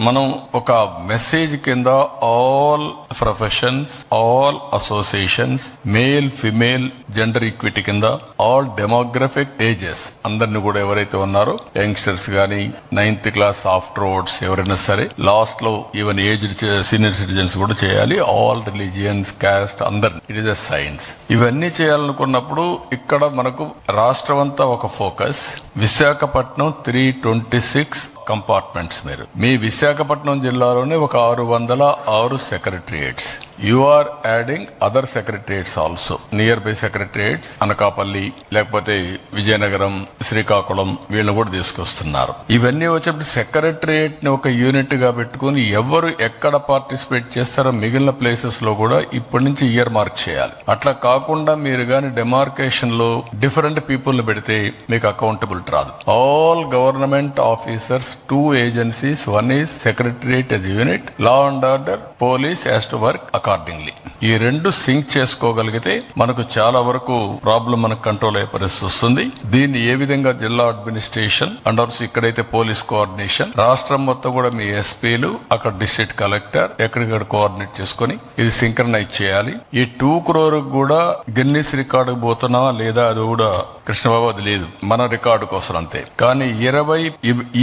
మనం ఒక మెసేజ్ కింద all professions all associations male female gender equity కింద ఆల్ డెమోగ్రఫిక్ ఏజెస్ అందరిని కూడా ఎవరైతే ఉన్నారో యంగ్స్టర్స్ గానీ నైన్త్ క్లాస్ ఆఫ్టర్ వర్డ్స్ ఎవరైనా సరే లాస్ట్లో ఈవెన్ ఏజ్ సీనియర్ సిటిజన్స్ కూడా చేయాలి. ఆల్ రిలీజియన్స్ కాస్ట్ అందరిని. ఇట్ ఇస్ అ సైన్స్ ఇవన్నీ చేయాలనుకున్నప్పుడు ఇక్కడ మనకు రాష్ట్రం అంతా ఒక focus Visakhapatnam three twenty six compartments మీరు. మీ విశాఖపట్నం జిల్లాలోనే ఒక ఆరు వందల ఆరు secretariats you are adding other secretariats also nearby secretariats Anakapalli లేకపోతే విజయనగరం శ్రీకాకుళం వీళ్ళని కూడా తీసుకొస్తున్నారు. ఇవన్నీ వచ్చేప్పుడు సెక్రటరియేట్ని ఒక యూనిట్గా పెట్టుకుని ఎవరు ఎక్కడ పార్టిసిపేట్ చేస్తారో మిగిలిన ప్లేసెస్లో కూడా ఇప్పటి నుంచి ఇయర్ మార్క్ చేయాలి. అట్లా కాకుండా మీరు గాని డెమార్కేషన్లో డిఫరెంట్ పీపుల్ని పెడితే మీకు అకౌంటబిలిటీ రాదు. All government officers two agencies one is secretariat as unit law and order police has to work accordingly ఈ రెండు సింక్ చేసుకోగలిగితే మనకు చాలా వరకు ప్రాబ్లం మనకు కంట్రోల్ అయ్యే పరిస్థితి వస్తుంది. దీన్ని ఏ విధంగా జిల్లా అడ్మినిస్ట్రేషన్ అండ్ ఆల్సో ఇక్కడైతే పోలీస్ కోఆర్డినేషన్ రాష్ట్రం మొత్తం కూడా మీ ఎస్పీలు అక్కడ డిస్ట్రిక్ట్ కలెక్టర్ ఎక్కడికక్కడ కోఆర్డినేట్ చేసుకుని ఇది సింక్రనైజ్ చేయాలి. ఈ టూ క్రోర్ కూడా గిన్నీస్ రికార్డు పోతున్నావా లేదా అది కూడా కృష్ణబాబు అది లేదు. మన రికార్డు కోసం అంతే. కానీ ఇరవై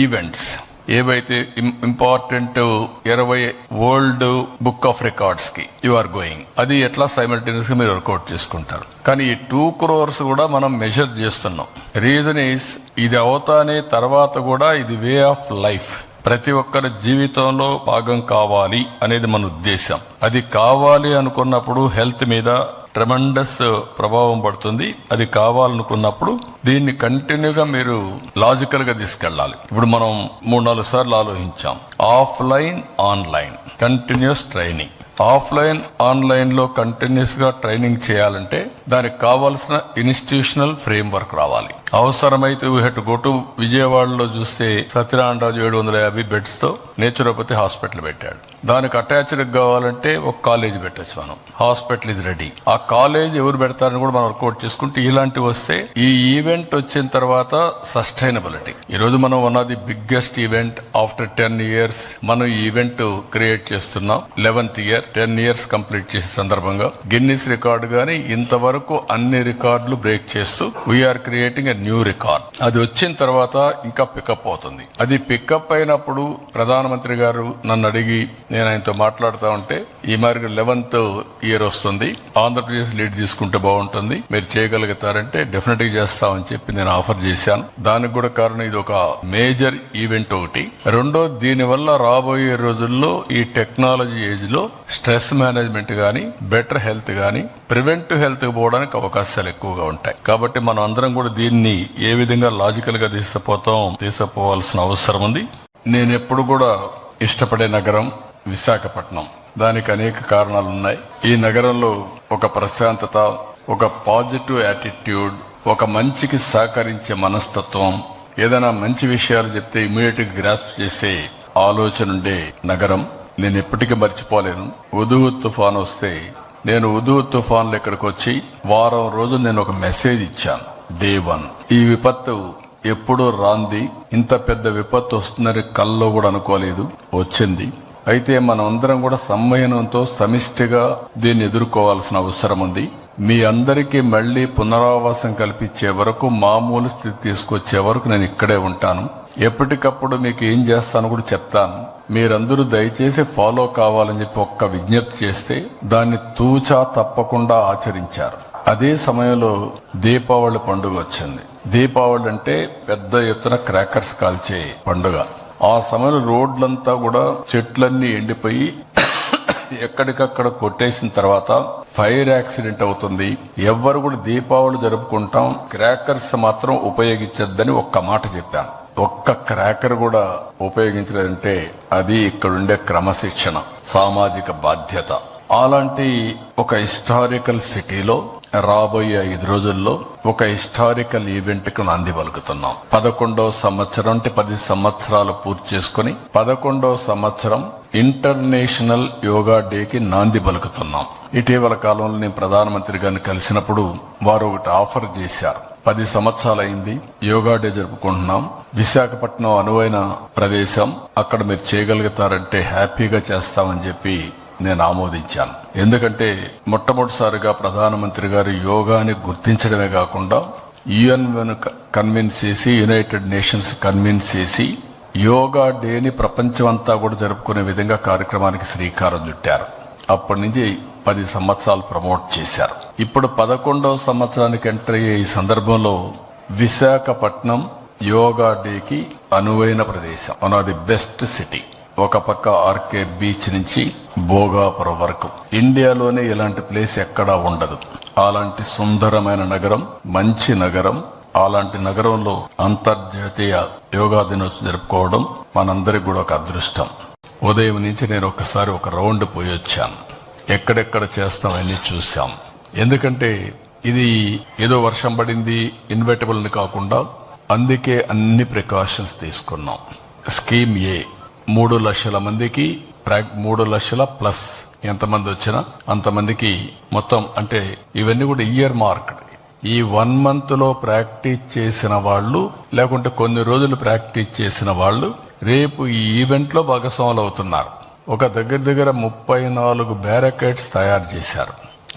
ఈవెంట్స్ ఏవైతే ఇంపార్టెంట్ ఇరవై వరల్డ్ బుక్ ఆఫ్ రికార్డ్స్కి యు ఆర్ గోయింగ్ అది ఎట్లా సైమల్టేనియస్గా మీరు వర్కౌట్ చేసుకుంటారు. కానీ ఈ టూ క్రోర్స్ కూడా మనం మెజర్ చేస్తున్నాం. రీజన్ ఈస్ ఇది అవుతానే తర్వాత కూడా ఇది వే ఆఫ్ లైఫ్ ప్రతి ఒక్కరి జీవితంలో భాగం కావాలి అనేది మన ఉద్దేశం అది కావాలి అనుకున్నప్పుడు హెల్త్ మీద ట్రమండస్ ప్రభావం పడుతుంది. అది కావాలనుకున్నప్పుడు దీన్ని కంటిన్యూగా మీరు లాజికల్గా తీసుకెళ్ళాలి ఇప్పుడు మనం మూడు నాలుగు సార్లు ఆలోచించాం. Offline online. Continuous training. Offline ఆన్లైన్లో కంటిన్యూస్గా ట్రైనింగ్ చేయాలంటే దానికి కావాల్సిన ఇన్స్టిట్యూషనల్ ఫ్రేమ్ వర్క్ రావాలి. అవసరమైతే వీ హెట్ గో టు విజయవాడలో చూస్తే సత్యనారాయణరాజు ఏడు వందల యాభై బెడ్స్తో నేచురోపతి హాస్పిటల్ పెట్టాడు. దానికి అటాచ్డ్ కావాలంటే ఒక కాలేజ్ పెట్టచ్చు మనం. హాస్పిటల్ ఇది రెడీ. ఆ కాలేజ్ ఎవరు పెడతారని కూడా మనం వర్కౌట్ చేసుకుంటే ఇలాంటివి వస్తే ఈ ఈవెంట్ వచ్చిన తర్వాత సస్టైనబిలిటీ. ఈ రోజు మనం one of the biggest event after ten years మనం ఈ ఈవెంట్ క్రియేట్ చేస్తున్నాం. Eleventh year. Ten years complete చేసే సందర్భంగా. గిన్నిస్ రికార్డు గాని ఇంతవరకు అన్ని రికార్డులు బ్రేక్ చేస్తూ we are creating a new record. అది వచ్చిన తర్వాత ఇంకా పికప్ అవుతుంది. అది పికప్ అయినప్పుడు ప్రధానమంత్రి గారు నన్ను అడిగి నేను ఆయనతో మాట్లాడుతూ ఉంటే ఈ మరి లెవెన్త్ ఇయర్ వస్తుంది. ఆంధ్రప్రదేశ్ లీడ్ తీసుకుంటే బాగుంటుంది. మీరు చేయగలుగుతారంటే డెఫినెట్గా చేస్తామని చెప్పి నేను ఆఫర్ చేశాను. దానికి కూడా కారణం ఇది ఒక మేజర్ ఈవెంట్ ఒకటి. రెండో దీని వల్ల రాబోయే రోజుల్లో ఈ టెక్నాలజీ ఏజ్లో స్ట్రెస్ మేనేజ్మెంట్ గానీ బెటర్ హెల్త్ గానీ ప్రివెంటివ్ హెల్త్ పోవడానికి అవకాశాలు ఎక్కువగా ఉంటాయి. కాబట్టి మనం అందరం కూడా దీన్ని ఏ విధంగా లాజికల్గా తీసుకుపోతాం తీసుకుపోవాల్సిన అవసరం ఉంది. నేను ఎప్పుడు కూడా ఇష్టపడే నగరం విశాఖపట్నం. దానికి అనేక కారణాలు ఉన్నాయి. ఈ నగరంలో ఒక ప్రశాంతత ఒక పాజిటివ్ యాటిట్యూడ్ ఒక మంచికి సహకరించే మనస్తత్వం. ఏదైనా మంచి విషయాలు చెప్తే ఇమీడియట్గా గ్రాస్ప్ చేసే ఆలోచన ఉండే నగరం. నేను ఎప్పటికీ మర్చిపోలేను. ఉదువు తుఫాన్ వస్తే నేను ఉదువు తుఫాన్లు ఇక్కడికి వచ్చి వారం రోజులు నేను ఒక మెసేజ్ ఇచ్చాను. దేవన్. ఈ విపత్తు ఎప్పుడూ రాంది. ఇంత పెద్ద విపత్తు వస్తుందని కల్లో కూడా అనుకోలేదు. వచ్చింది. అయితే మనం అందరం కూడా సంవయనంతో సమిష్టిగా దీన్ని ఎదుర్కోవాల్సిన అవసరం ఉంది. మీ అందరికీ మళ్ళీ పునరావాసం కల్పించే వరకు మామూలు స్థితి తీసుకొచ్చే వరకు నేను ఇక్కడే ఉంటాను. ఎప్పటికప్పుడు మీకు ఏం చేస్తాను కూడా చెప్తాను. మీరందరూ దయచేసి ఫాలో కావాలని చెప్పి ఒక్క విజ్ఞప్తి చేస్తే దాన్ని తూచా తప్పకుండా ఆచరించారు. అదే సమయంలో దీపావళి పండుగ వచ్చింది. దీపావళి అంటే పెద్ద ఎత్తున క్రాకర్స్ కాల్చే పండుగ. ఆ సమయంలో రోడ్లంతా కూడా చెట్లన్నీ ఎండిపోయి ఎక్కడికక్కడ కొట్టేసిన తర్వాత ఫైర్ యాక్సిడెంట్ అవుతుంది. ఎవ్వరు కూడా దీపావళి జరుపుకుంటాం. క్రాకర్స్ మాత్రం ఉపయోగించొద్దని ఒక్క మాట చెప్పాను. ఒక్క క్రాకర్ కూడా ఉపయోగించలేదంటే అది ఇక్కడుండే క్రమశిక్షణ సామాజిక బాధ్యత. అలాంటి ఒక హిస్టారికల్ సిటీలో రాబోయే ఐదు రోజుల్లో ఒక హిస్టారికల్ ఈవెంట్కు నాంది పలుకుతున్నాం. పదకొండవ సంవత్సరం అంటే పది సంవత్సరాలు పూర్తి చేసుకుని పదకొండవ సంవత్సరం ఇంటర్నేషనల్ యోగా డేకి నాంది పలుకుతున్నాం. ఇటీవల కాలంలో నేను ప్రధానమంత్రి గారిని కలిసినప్పుడు వారు ఒకటి ఆఫర్ చేశారు. పది సంవత్సరాలైంది యోగా డే జరుపుకుంటున్నాం. విశాఖపట్నం అనువైన ప్రదేశం. అక్కడ మీరు చేయగలుగుతారంటే హ్యాపీగా చేస్తామని చెప్పి నేను ఆమోదించాను. ఎందుకంటే మొట్టమొదటిసారిగా ప్రధానమంత్రి గారు యోగాని గుర్తించడమే కాకుండా యుఎన్ కన్విన్స్ చేసి యునైటెడ్ నేషన్స్ కన్విన్స్ చేసి యోగా డేని ప్రపంచమంతా కూడా జరుపుకునే విధంగా కార్యక్రమానికి శ్రీకారం చుట్టారు. అప్పటి నుంచి పది సంవత్సరాలు ప్రమోట్ చేశారు. ఇప్పుడు పదకొండవ సంవత్సరానికి ఎంటర్ అయ్యే ఈ సందర్భంలో విశాఖపట్నం యోగా డేకి అనువైన ప్రదేశం. One of the best city ఒక పక్క ఆర్కే బీచ్ నుంచి భోగాపురం వరకు. ఇండియాలోనే ఇలాంటి ప్లేస్ ఎక్కడా ఉండదు. అలాంటి సుందరమైన నగరం మంచి నగరం అలాంటి నగరంలో అంతర్జాతీయ యోగా దినోత్సవం జరుపుకోవడం మనందరికి కూడా ఒక అదృష్టం. ఉదయం నుంచి నేను ఒకసారి ఒక రౌండ్ పోయి వచ్చాను. ఎక్కడెక్కడ చేస్తాం చూసాం చూశాం. ఎందుకంటే ఇది ఏదో వర్షం పడింది ఇన్వెర్టబుల్ని కాకుండా అందుకే అన్ని ప్రికాషన్స్ తీసుకున్నాం. స్కీమ్ ఏ మూడు లక్షల మందికి మూడు లక్షల ప్లస్ ఎంతమంది వచ్చినా అంతమందికి మొత్తం అంటే ఇవన్నీ కూడా ఇయర్ మార్క్ ఈ వన్ మంత్లో ప్రాక్టీస్ చేసిన వాళ్ళు లేకుంటే కొన్ని రోజులు ప్రాక్టీస్ చేసిన వాళ్ళు రేపు ఈ ఈవెంట్లో భాగస్వాములు అవుతున్నారు. ఒక దగ్గర దగ్గర ముప్పై నాలుగు బ్యారకెట్స్ తయారు చేశారు.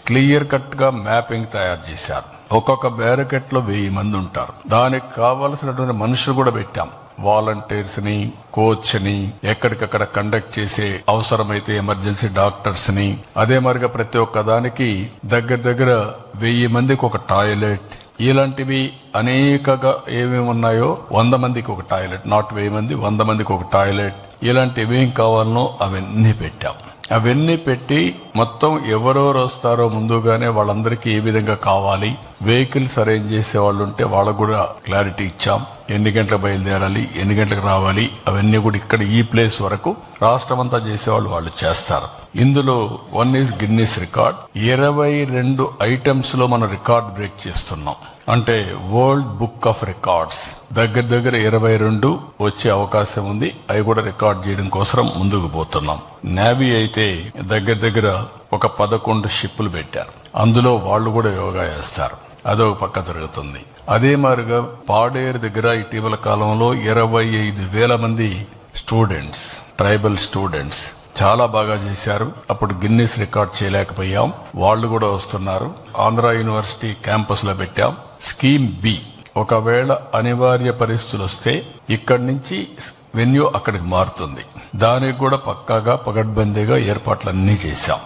క్లియర్ కట్గా మ్యాపింగ్ తయారు చేశారు. ఒక్కొక్క బ్యారకెట్లో వెయ్యి మంది ఉంటారు. దానికి కావలసినటువంటి మనుషులు కూడా పెట్టాం. వాలంటీర్స్ని కోచ్ని ఎక్కడికక్కడ కండక్ట్ చేసే అవసరమైతే ఎమర్జెన్సీ డాక్టర్స్ని అదే మరిగా ప్రతి ఒక్క దానికి దగ్గర దగ్గర వెయ్యి మందికి ఒక టాయిలెట్. ఇలాంటివి అనేకగా ఏమేమి ఉన్నాయో వంద మందికి ఒక టాయిలెట్. నాట్ వెయ్యి మంది వంద మందికి ఒక టాయిలెట్. ఇలాంటి ఏమేం కావాలనో అవన్నీ పెట్టాం. అవన్నీ పెట్టి మొత్తం ఎవరెవరు వస్తారో ముందుగానే వాళ్ళందరికీ ఏ విధంగా కావాలి వెహికల్స్ అరేంజ్ చేసే వాళ్ళు ఉంటే వాళ్ళకు కూడా క్లారిటీ ఇచ్చాం. ఎన్ని గంటలకు బయలుదేరాలి ఎన్ని గంటలకు రావాలి అవన్నీ కూడా ఇక్కడ ఈ ప్లేస్ వరకు రాష్ట్రం అంతా చేసేవాళ్ళు వాళ్ళు చేస్తారు. ఇందులో వన్ ఈస్ గిన్నీస్ రికార్డ్ ఇరవై రెండు ఐటమ్స్లో మనం రికార్డ్ బ్రేక్ చేస్తున్నాం. అంటే వరల్డ్ బుక్ ఆఫ్ రికార్డ్స్ దగ్గర దగ్గర ఇరవై రెండు వచ్చే అవకాశం ఉంది. అవి కూడా రికార్డ్ చేయడం కోసం ముందుకు పోతున్నాం. నేవీ అయితే దగ్గర దగ్గర ఒక పదకొండు షిప్పులు పెట్టారు. అందులో వాళ్ళు కూడా యోగా చేస్తారు. అదొక పక్క జరుగుతుంది. అదే మారుగా పాడేరు దగ్గర ఇటీవల కాలంలో ఇరవై ఐదు వేల మంది స్టూడెంట్స్ ట్రైబల్ స్టూడెంట్స్ చాలా బాగా చేశారు. అప్పుడు గిన్నెస్ రికార్డ్ చేయలేకపోయాం. వాళ్ళు కూడా వస్తున్నారు. ఆంధ్ర యూనివర్సిటీ క్యాంపస్లో పెట్టాం. Scheme B. ఒకవేళ అనివార్య పరిస్థితులు వస్తే ఇక్కడి నుంచి వెన్యూ అక్కడికి మారుతుంది. దానికి కూడా పక్కాగా పగడ్బందీగా ఏర్పాట్లన్నీ చేశాం.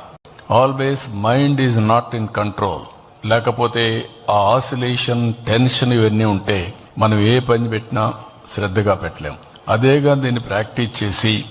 Always mind is not in control. లేకపోతే ఆ ఆసిలేషన్ టెన్షన్ ఇవన్నీ ఉంటే మనం ఏ పని పెట్టినా శ్రద్ధగా పెట్టలేం. అదేగా దీన్ని ప్రాక్టీస్ చేసి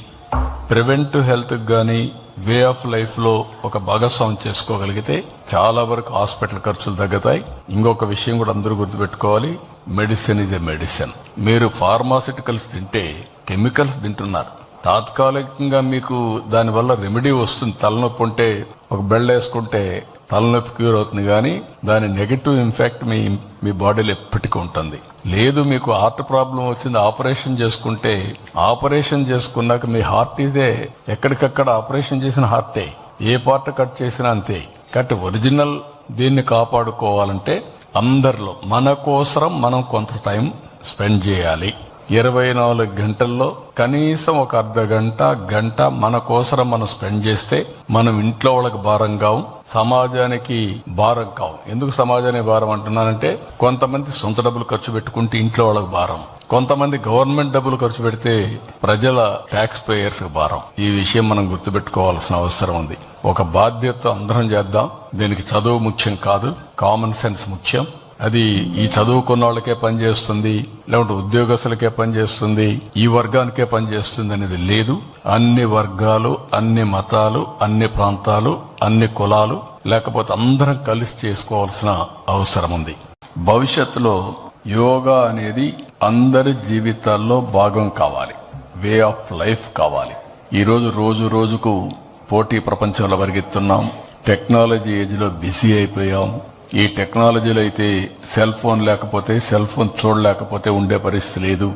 ప్రివెంటివ్ హెల్త్ కానీ వే ఆఫ్ లైఫ్లో ఒక భాగస్వామ్యం చేసుకోగలిగితే చాలా వరకు హాస్పిటల్ ఖర్చులు తగ్గుతాయి. ఇంకొక విషయం కూడా అందరూ గుర్తుపెట్టుకోవాలి. మెడిసిన్ ఇదే మెడిసిన్. మీరు ఫార్మాసిటికల్స్ తింటే కెమికల్స్ తింటున్నారు. తాత్కాలికంగా మీకు దానివల్ల రెమెడీ వస్తుంది. తలనొప్పి ఉంటే ఒక బెల్డ్ వేసుకుంటే తలనొప్పి క్యూర్ అవుతుంది కానీ దాని నెగటివ్ ఇంపాక్ట్ మీ మీ బాడీలో ఎప్పటికీ ఉంటుంది. లేదు మీకు హార్ట్ ప్రాబ్లం వచ్చింది ఆపరేషన్ చేసుకుంటే ఆపరేషన్ చేసుకున్నాక మీ హార్ట్ ఇదే ఎక్కడికక్కడ ఆపరేషన్ చేసిన హార్టే ఏ పార్ట్ కట్ చేసినా అంతే. కాబట్టి ఒరిజినల్ దీన్ని కాపాడుకోవాలంటే అందరిలో మన కోసరం మనం కొంత టైం స్పెండ్ చేయాలి. ఇరవై నాలుగు గంటల్లో కనీసం ఒక అర్ధ గంట గంట మన కోసరం మనం స్పెండ్ చేస్తే మనం ఇంట్లో వాళ్ళకి భారం కావు సమాజానికి భారం కావు. ఎందుకు సమాజానికి భారం అంటున్నానంటే కొంతమంది సొంత డబ్బులు ఖర్చు పెట్టుకుంటే ఇంట్లో వాళ్ళకి భారం. కొంతమంది గవర్నమెంట్ డబ్బులు ఖర్చు పెడితే ప్రజల ట్యాక్స్ పేయర్స్ భారం. ఈ విషయం మనం గుర్తుపెట్టుకోవాల్సిన అవసరం ఉంది. ఒక బాధ్యత అందరం చేద్దాం. దీనికి చదువు ముఖ్యం కాదు కామన్ సెన్స్ ముఖ్యం. అది ఈ చదువుకున్న వాళ్ళకే పనిచేస్తుంది లేకుంటే ఉద్యోగస్తులకే పనిచేస్తుంది ఈ వర్గానికే పనిచేస్తుంది అనేది లేదు. అన్ని వర్గాలు అన్ని మతాలు అన్ని ప్రాంతాలు అన్ని కులాలు లేకపోతే అందరం కలిసి చేసుకోవాల్సిన అవసరం ఉంది. భవిష్యత్తులో యోగా అనేది అందరి జీవితాల్లో భాగం కావాలి. వే ఆఫ్ లైఫ్ కావాలి. ఈరోజు రోజు రోజుకు పోటీ ప్రపంచంలో పరిగెత్తున్నాం. టెక్నాలజీ ఏజ్లో బిజీ అయిపోయాం. ఈ టెక్నాలజీలో అయితే సెల్ ఫోన్ లేకపోతే సెల్ ఫోన్ చూడలేకపోతే ఉండే పరిస్థితి లేదు.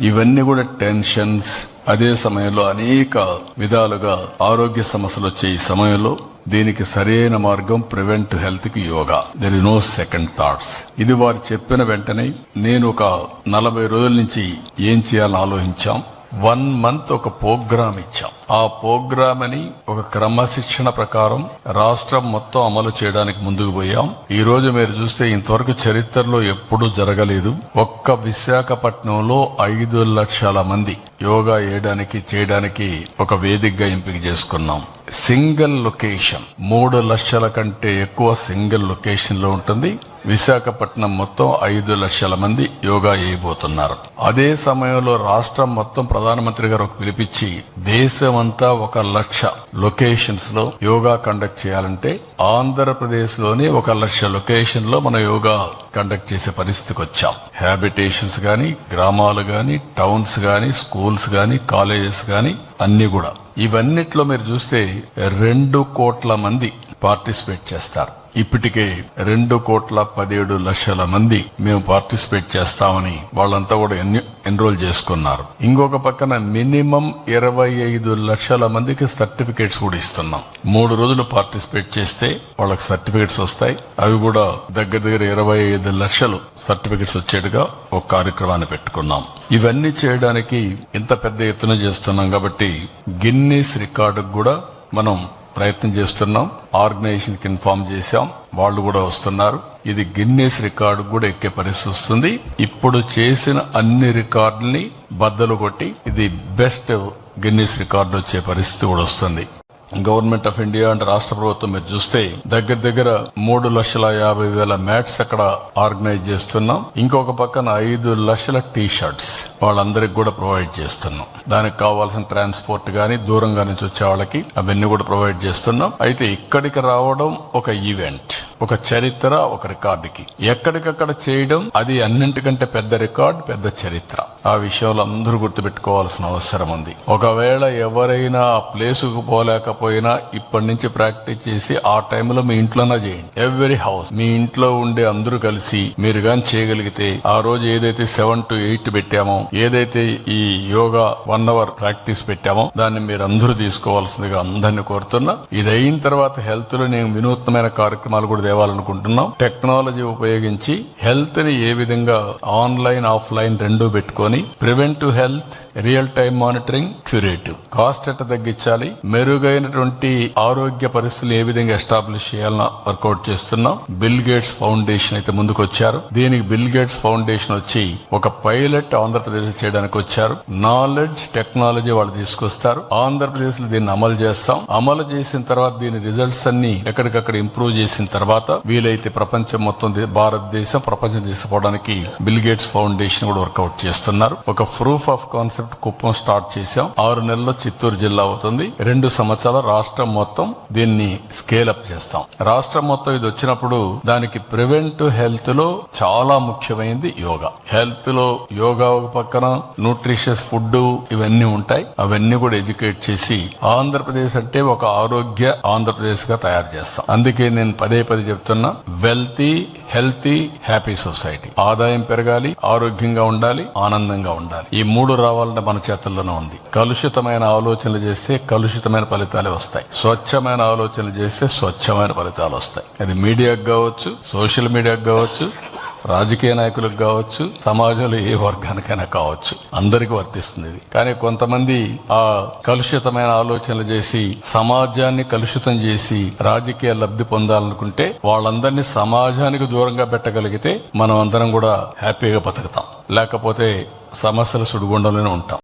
ఇవన్నీ కూడా టెన్షన్స్. అదే సమయంలో అనేక విధాలుగా ఆరోగ్య సమస్యలు వచ్చే ఈ సమయంలో దీనికి సరైన మార్గం ప్రివెంట్ హెల్త్కి yoga. There is no second thoughts ఇది వారు చెప్పిన వెంటనే నేను ఒక నలభై రోజుల నుంచి ఏం చేయాలని ఆలోచించాం. వన్ మంత్ ఒక ప్రోగ్రామ్ ఇచ్చాం. ఆ ప్రోగ్రామ్ అని ఒక క్రమశిక్షణ ప్రకారం రాష్ట్రం మొత్తం అమలు చేయడానికి ముందుకు పోయాం. ఈ రోజు మీరు చూస్తే ఇంతవరకు చరిత్రలో ఎప్పుడూ జరగలేదు. ఒక్క విశాఖపట్నంలో ఐదు లక్షల మంది యోగా చేయడానికి చేయడానికి ఒక వేదికగా ఎంపిక చేసుకున్నాం. Single location. మూడు లక్షల కంటే ఎక్కువ సింగిల్ లొకేషన్లో ఉంటుంది. విశాఖపట్నం మొత్తం ఐదు లక్షల మంది యోగా చేయబోతున్నారు. అదే సమయంలో రాష్ట్రం మొత్తం ప్రధానమంత్రి గారు ఒక పిలిపించి దేశమంతా ఒక లక్ష లొకేషన్స్లో యోగా కండక్ట్ చేయాలంటే ఆంధ్రప్రదేశ్లోని ఒక లక్ష లొకేషన్లో మన యోగా కండక్ట్ చేసే పరిస్థితికి వచ్చాం. హ్యాబిటేషన్స్ గాని గ్రామాలు గాని టౌన్స్ గాని స్కూల్స్ గాని కాలేజెస్ గాని అన్ని కూడా. ఇవన్నిట్లో మీరు చూస్తే రెండు కోట్ల మంది పార్టిసిపేట్ చేస్తారు. ఇప్పటికే రెండు కోట్ల పదిహేడు లక్షల మంది మేము పార్టిసిపేట్ చేస్తామని వాళ్ళంతా కూడా ఎన్రోల్ చేసుకున్నారు. ఇంకొక పక్కన మినిమం ఇరవై ఐదు లక్షల మందికి సర్టిఫికేట్స్ కూడా ఇస్తున్నాం. మూడు రోజులు పార్టిసిపేట్ చేస్తే వాళ్ళకి సర్టిఫికేట్స్ వస్తాయి. అవి కూడా దగ్గర దగ్గర ఇరవై ఐదు లక్షలు సర్టిఫికేట్స్ వచ్చేట్టుగా ఒక కార్యక్రమాన్ని పెట్టుకున్నాం. ఇవన్నీ చేయడానికి ఇంత పెద్ద ఎత్తున చేస్తున్నాం కాబట్టి గిన్నీస్ రికార్డు కూడా మనం ప్రయత్నం చేస్తున్నాం. ఆర్గనైజేషన్కి ఇన్ఫార్మ్ చేశాం. వాళ్ళు కూడా వస్తున్నారు. ఇది గిన్నెస్ రికార్డు కూడా ఎక్కే పరిస్థితి వస్తుంది. ఇప్పుడు చేసిన అన్ని రికార్డుల్ని బద్దలు కొట్టి ఇది బెస్ట్ గిన్నెస్ రికార్డు వచ్చే పరిస్థితి కూడా వస్తుంది. గవర్నమెంట్ ఆఫ్ ఇండియా అంటే రాష్ట్ర ప్రభుత్వం మీరు చూస్తే దగ్గర దగ్గర మూడు లక్షల యాభై వేల మ్యాట్స్ అక్కడ ఆర్గనైజ్ చేస్తున్నాం. ఇంకొక పక్కన ఐదు లక్షల టీ షర్ట్స్ వాళ్ళందరికి కూడా ప్రొవైడ్ చేస్తున్నాం. దానికి కావాల్సిన ట్రాన్స్పోర్ట్ గానీ దూరంగా నుంచి వచ్చే వాళ్ళకి అవన్నీ కూడా ప్రొవైడ్ చేస్తున్నాం. అయితే ఇక్కడికి రావడం ఒక ఈవెంట్ ఒక చరిత్ర ఒక రికార్డుకి. ఎక్కడికక్కడ చేయడం అది అన్నింటికంటే పెద్ద రికార్డ్ పెద్ద చరిత్ర. ఆ విషయంలో అందరూ గుర్తుపెట్టుకోవాల్సిన అవసరం ఉంది. ఒకవేళ ఎవరైనా ఆ ప్లేసుకు పోలేకపోయినా ఇప్పటి నుంచి ప్రాక్టీస్ చేసి ఆ టైంలో మీ ఇంట్లోనే చేయండి. ఎవ్రీ హౌస్ మీ ఇంట్లో ఉండే అందరూ కలిసి మీరు గాని చేయగలిగితే ఆ రోజు ఏదైతే సెవెన్ టు ఎయిట్ పెట్టామో ఏదైతే ఈ యోగా వన్ అవర్ ప్రాక్టీస్ పెట్టామో దాన్ని మీరు అందరూ తీసుకోవాల్సిందిగా అందరిని కోరుతున్నా. ఇది అయిన తర్వాత హెల్త్లో నేను వినూత్నమైన కార్యక్రమాలు కూడా తేవాలనుకుంటున్నాం. టెక్నాలజీ ఉపయోగించి హెల్త్ని ఏ విధంగా ఆన్లైన్ ఆఫ్లైన్ రెండూ పెట్టుకొని preventive health real time monitoring curative. Cost ఎట్ట తగ్గించాలి మెరుగైనటువంటి ఆరోగ్య పరిస్థితులు ఏ విధంగా ఎస్టాబ్లిష్ చేయాలని వర్కౌట్ చేస్తున్నాం. బిల్ గేట్స్ ఫౌండేషన్ అయితే ముందుకు వచ్చారు దీనికి బిల్ గేట్స్ ఫౌండేషన్ వచ్చి ఒక పైలట్ ఆంధ్రప్రదేశ్ చేయడానికి వచ్చారు. నాలెడ్జ్ టెక్నాలజీ వాళ్ళు తీసుకొస్తారు. ఆంధ్రప్రదేశ్లో దీన్ని అమలు చేస్తాం. అమలు చేసిన తర్వాత దీని రిజల్ట్స్ అన్ని ఎక్కడికక్కడ ఇంప్రూవ్ చేసిన తర్వాత వీలైతే ప్రపంచం మొత్తం భారతదేశం ప్రపంచం తీసుకుపోవడానికి బిల్ గేట్స్ ఫౌండేషన్ కూడా వర్కౌట్ చేస్తున్నారు. ఒక proof of concept Kuppam start చేశాం. ఆరు నెలల్లో చిత్తూరు జిల్లా అవుతుంది. రెండు సంవత్సరాల రాష్ట్రం మొత్తం దీన్ని స్కేల్ అప్ చేస్తాం. రాష్ట్రం మొత్తం ఇది వచ్చినప్పుడు దానికి ప్రివెంట్ హెల్త్లో చాలా ముఖ్యమైనది యోగా. హెల్త్లో యోగా ఒక పక్కన న్యూట్రిషియస్ ఫుడ్ ఇవన్నీ ఉంటాయి. అవన్నీ కూడా ఎడ్యుకేట్ చేసి ఆంధ్రప్రదేశ్ అంటే ఒక ఆరోగ్య ఆంధ్రప్రదేశ్గా తయారు చేస్తాం. అందుకే నేను పదే పదే చెప్తున్నా వెల్తీ హెల్తీ హ్యాపీ సొసైటీ ఆదాయం పెరగాలి ఆరోగ్యంగా ఉండాలి ఆనందంగా ఉండాలి. ఈ మూడు రావాలంటే మన చేతుల్లోనే ఉంది. కలుషితమైన ఆలోచనలు చేస్తే కలుషితమైన ఫలితాలే వస్తాయి. స్వచ్ఛమైన ఆలోచనలు చేస్తే స్వచ్ఛమైన ఫలితాలు వస్తాయి. అది మీడియాకు కావచ్చు సోషల్ మీడియాకు కావచ్చు రాజకీయ నాయకులకు కావచ్చు సమాజంలో ఏ వర్గానికైనా కావచ్చు. అందరికీ వర్తిస్తుంది ఇది. కానీ కొంతమంది ఆ కలుషితమైన ఆలోచనలు చేసి సమాజాన్ని కలుషితం చేసి రాజకీయ లబ్ధి పొందాలనుకుంటే వాళ్ళందరినీ సమాజానికి దూరంగా పెట్టగలిగితే మనం అందరం కూడా హ్యాపీగా బతుకుతాం. లేకపోతే సమస్యల సుడిగుండంలోనే ఉంటాం.